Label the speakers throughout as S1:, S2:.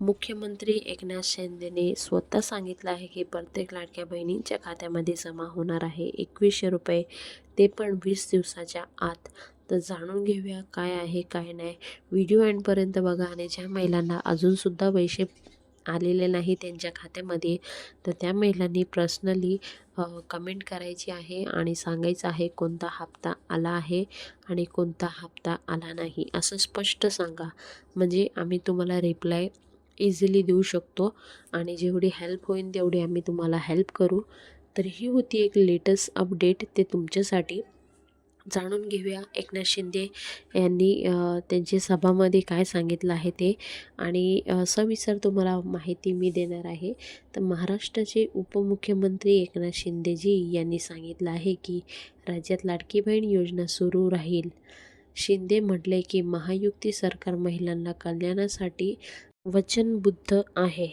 S1: मुख्यमंत्री एकनाथ शिंदेने स्वतः सांगितलं आहे की प्रत्येक लाडक्या बहिणींच्या खात्यामध्ये जमा होणार आहे एकवीसशे रुपये. ते पण वीस दिवसाच्या आत. तर जाणून घेऊया काय आहे काय नाही. व्हिडिओ एंडपर्यंत बघा आणि ज्या महिलांना अजूनसुद्धा पैसे आलेले नाही त्यांच्या खात्यामध्ये तर त्या महिलांनी पर्सनली कमेंट करायची आहे आणि सांगायचं आहे कोणता हप्ता आला आहे आणि कोणता हप्ता आला नाही. असं स्पष्ट सांगा. म्हणजे आम्ही तुम्हाला रिप्लाय इझिली देऊ शकतो. आणि जेवढी हेल्प होईल तेवढी आम्ही तुम्हाला हेल्प करू. तर ही होती एक लेटेस्ट अपडेट ते तुमच्यासाठी. जाणून घेऊया एकनाथ शिंदे यांनी त्यांच्या सभामध्ये काय सांगितलं आहे ते. आणि सविस्तर तुम्हाला माहिती मी देणार आहे. तर महाराष्ट्राचे उपमुख्यमंत्री एकनाथ शिंदेजी यांनी सांगितलं आहे की राज्यात लाडकी बहीण योजना सुरू राहील. शिंदे म्हटले की महायुक्ती सरकार महिलांना कल्याणासाठी वचनबद्ध आहे.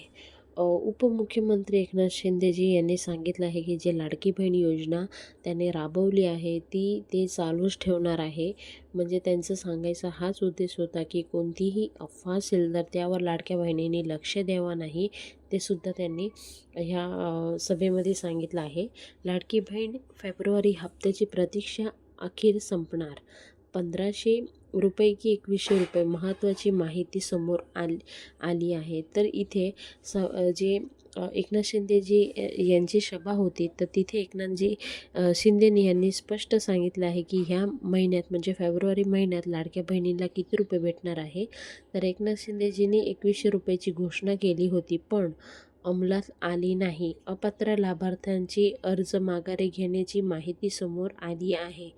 S1: उपमुख्यमंत्री एकनाथ शिंदेजी यांनी सांगितलं आहे की जे लाडकी बहीण योजना त्याने राबवली आहे ती ते चालूच ठेवणार आहे. म्हणजे त्यांचं सांगायचा हाच उद्देश होता की कोणतीही अफवा असेल तर त्यावर लाडक्या बहिणींनी लक्ष द्यावा नाही ते सुद्धा त्यांनी ह्या सभेमध्ये सांगितलं आहे. लाडकी बहीण फेब्रुवारी हप्त्याची प्रतीक्षा अखेर संपणार. पंधराशे रुपये की एकवीसशे रुपये महत्त्वाची माहिती समोर आली आली आहे. तर इथे स जे एकनाथ शिंदेजी यांची सभा होती तर तिथे एकनाथजी शिंदेनी यांनी स्पष्ट सांगितलं आहे की ह्या महिन्यात म्हणजे फेब्रुवारी महिन्यात लाडक्या बहिणीला किती रुपये भेटणार आहे. तर एकनाथ शिंदेजींनी एकवीसशे रुपयाची घोषणा केली होती पण अंमलात आली नाही. अपात्र लाभार्थ्यांची अर्ज माघारी घेण्याची माहिती समोर आली आहे.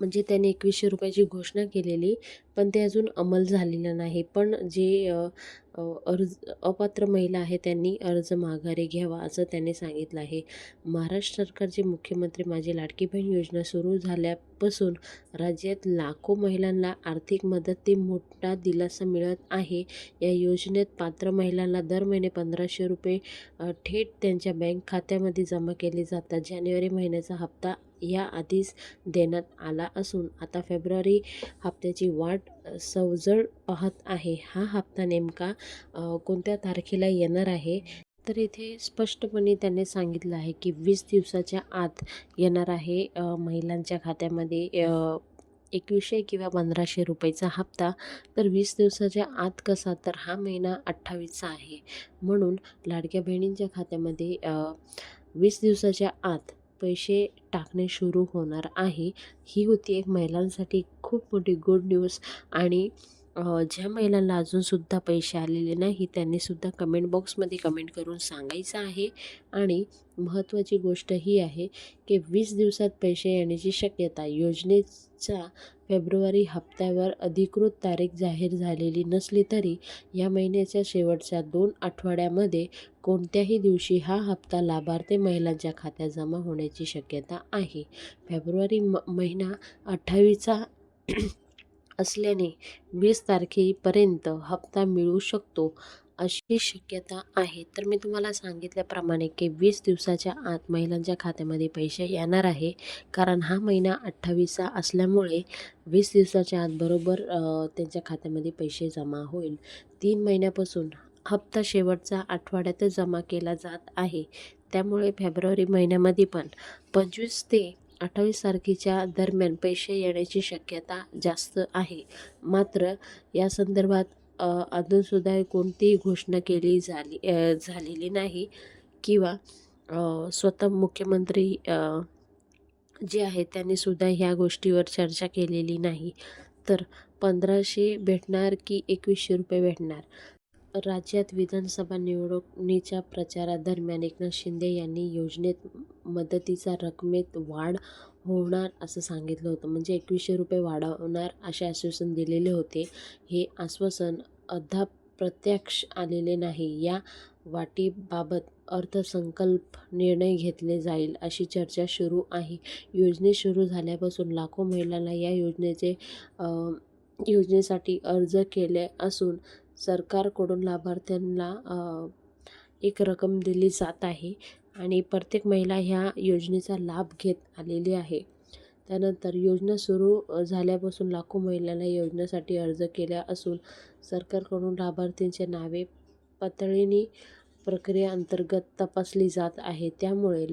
S1: म्हणजे त्याने एकवीसशे रुपयाची घोषणा केलेली पण ते अजून अंमल झालेलं नाही. पण जे अर्ज अपात्र महिला आहे त्यांनी अर्ज माघारी घ्यावा असं त्यांनी सांगितलं आहे. महाराष्ट्र सरकारचे मुख्यमंत्री माझी लाडकी बहीण योजना सुरू झाल्यापासून राज्यात लाखो महिलांना आर्थिक मदत ते मोठा दिलासा मिळत आहे. या योजनेत पात्र महिलांना दर महिने पंधराशे रुपये थेट त्यांच्या बँक खात्यामध्ये जमा केले जातात. जानेवारी महिन्याचा हप्ता या आधीच देण्यात आला असून आता फेब्रुवारी हप्त्याची वाट सवजळ पाहत आहे. हा हप्ता नेमका कोणत्या तारखेला येणार आहे? तर इथे स्पष्टपणे त्यांनी सांगितलं आहे की वीस दिवसाच्या आत येणार आहे महिलांच्या खात्यामध्ये एकवीसशे किंवा पंधराशे रुपयेचा हप्ता. तर वीस दिवसाच्या आत कसा? तर हा महिना अठ्ठावीसचा आहे. म्हणून लाडक्या बहिणींच्या खात्यामध्ये वीस दिवसाच्या आत पैसे टाकणे सुरू होणार आहे. ही होती एक महिलांसाठी खूप मोठी गुड न्यूज आणि ज्या महिलांना अजूनसुद्धा पैसे आलेले नाही त्यांनीसुद्धा कमेंट बॉक्समध्ये कमेंट करून सांगायचं आहे. आणि महत्त्वाची गोष्ट ही आहे की वीस दिवसात पैसे येण्याची शक्यता योजनेचा फेब्रुवारी हप्त्यावर अधिकृत तारीख जाहीर झालेली नसली तरी या महिन्याच्या शेवटच्या दोन आठवड्यामध्ये कोणत्याही दिवशी हा हप्ता लाभार्थी महिलांच्या खात्यात जमा होण्याची शक्यता आहे. फेब्रुवारी म महिना अठ्ठावीसचा असल्याने वीस तारखेपर्यंत हप्ता मिळू शकतो. अशी शक्यता आहे. तर मी तुम्हाला सांगितल्याप्रमाणे की वीस दिवसाच्या आत महिलांच्या खात्यामध्ये पैसे येणार आहे. कारण हा महिना अठ्ठावीसचा असल्यामुळे वीस दिवसाच्या आत बरोबर त्यांच्या खात्यामध्ये पैसे जमा होईल. तीन महिन्यापासून हप्ता शेवटचा आठवड्यातच जमा केला जात आहे. त्यामुळे फेब्रुवारी महिन्यामध्ये पण पंचवीस ते अठ्ठावीस तारखेच्या दरम्यान पैसे येण्याची शक्यता जास्त आहे. मात्र या संदर्भात अजूनसुद्धा कोणतीही घोषणा केली झाली झालेली नाही. किंवा स्वतः मुख्यमंत्री जे आहेत त्यांनीसुद्धा ह्या गोष्टीवर चर्चा केलेली नाही. तर पंधराशे भेटणार की एकवीसशे रुपये भेटणार? राज्यात विधानसभा निवडणुकीच्या प्रचारादरम्यान एकनाथ शिंदे यांनी योजनेत मदतीचा रकमेत वाढ होणार असं सांगितलं होतं. म्हणजे एकवीसशे रुपये वाढवणार असे आश्वासन दिलेले होते. हे आश्वासन अद्याप प्रत्यक्ष आलेले नाही. या वाटीबाबत अर्थसंकल्प निर्णय घेतले जाईल अशी चर्चा सुरू आहे. योजने सुरू झाल्यापासून लाखो महिलांना या योजनेचे योजनेसाठी अर्ज केले असून सरकारकडून लाभार्थ्यांना एक रक्कम दिली जात आहे. आणि प्रत्येक महिला ह्या योजनेचा लाभ घेत आलेली आहे. त्यानंतर योजना सुरू झाल्यापासून लाखो महिलांना योजनेसाठी अर्ज केला असून सरकारकडून लाभार्थींचे नावे पातळीने प्रक्रियेअंतर्गत तपासली जात आहे. त्यामुळे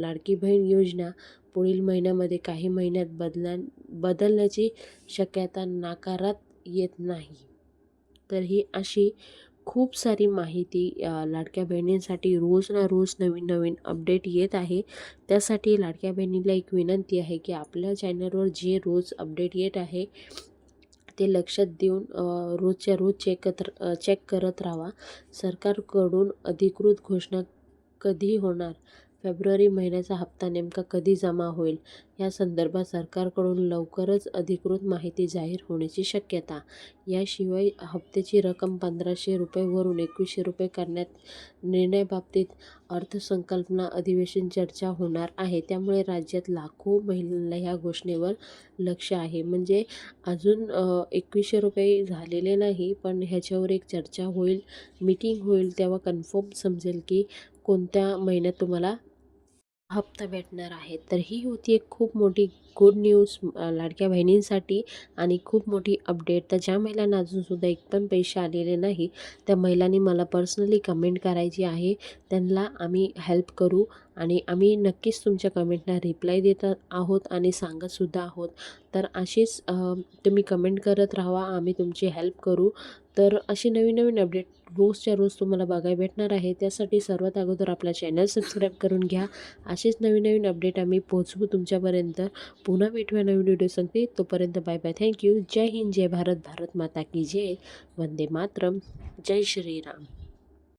S1: लाडकी बहीण योजना पुढील महिन्यामध्ये काही महिन्यात बदला बदलण्याची शक्यता नाकारात येत नाही. तर ही अशी खूप सारी माहिती लाडक्या बहिणींसाठी रोज ना रोज नवीन नवीन अपडेट येत आहे. त्यासाठी लाडक्या बहिणीला एक विनंती आहे की आपल्या चॅनलवर जे रोज अपडेट येत आहे ते लक्षात देऊन रोजच्या रोज चेक करत चेक करत राहा. सरकारकडून अधिकृत घोषणा कधी होणार? फेब्रुवारी महिन्याचा हप्ता नेमका कधी जमा होईल? या संदर्भात सरकारकडून लवकरच अधिकृत माहिती जाहीर होण्याची शक्यता. याशिवाय हप्त्याची रक्कम पंधराशे रुपयेवरून एकवीसशे रुपये करण्यात निर्णयाबाबतीत अर्थसंकल्पना अधिवेशन चर्चा होणार आहे. त्यामुळे राज्यात लाखो महिलांना ह्या घोषणेवर लक्ष आहे. म्हणजे अजून एकवीसशे रुपये झालेले नाही पण ह्याच्यावर एक चर्चा होईल मीटिंग होईल तेव्हा कन्फर्म समजेल की कोणत्या महिन्यात तुम्हाला हप्ता भेटणार आहे. तर ही होती एक खूप मोठी गुड न्यूज लाडक्या बहिणींसाठी आणि खूप मोठी अपडेट तर ज्या महिलांना अजूनसुद्धा एक पण पैसे आलेले नाही त्या महिलांनी मला पर्सनली कमेंट करायची आहे. त्यांना आम्ही हेल्प करू आणि आम्ही नक्कीच तुमच्या कमेंटला रिप्लाय देत आहोत आणि सांगतसुद्धा आहोत. तर अशीच तुम्ही कमेंट करत राहा आम्ही तुमची हेल्प करू. तर अशी नवीन नवीन अपडेट रोजच्या रोज तुम्हाला बघायला भेटणार आहे. त्यासाठी सर्वात अगोदर आपला चॅनल सबस्क्राईब करून घ्या. असेच नवीन नवीन अपडेट आम्ही पोहोचवू तुमच्यापर्यंत. पुन्हा भेटूया नवीन व्हिडिओ सांगते तोपर्यंत बाय बाय थँक्यू जय हिंद जय भारत. भारत माता की जय. वंदे मातरम. जय श्रीराम.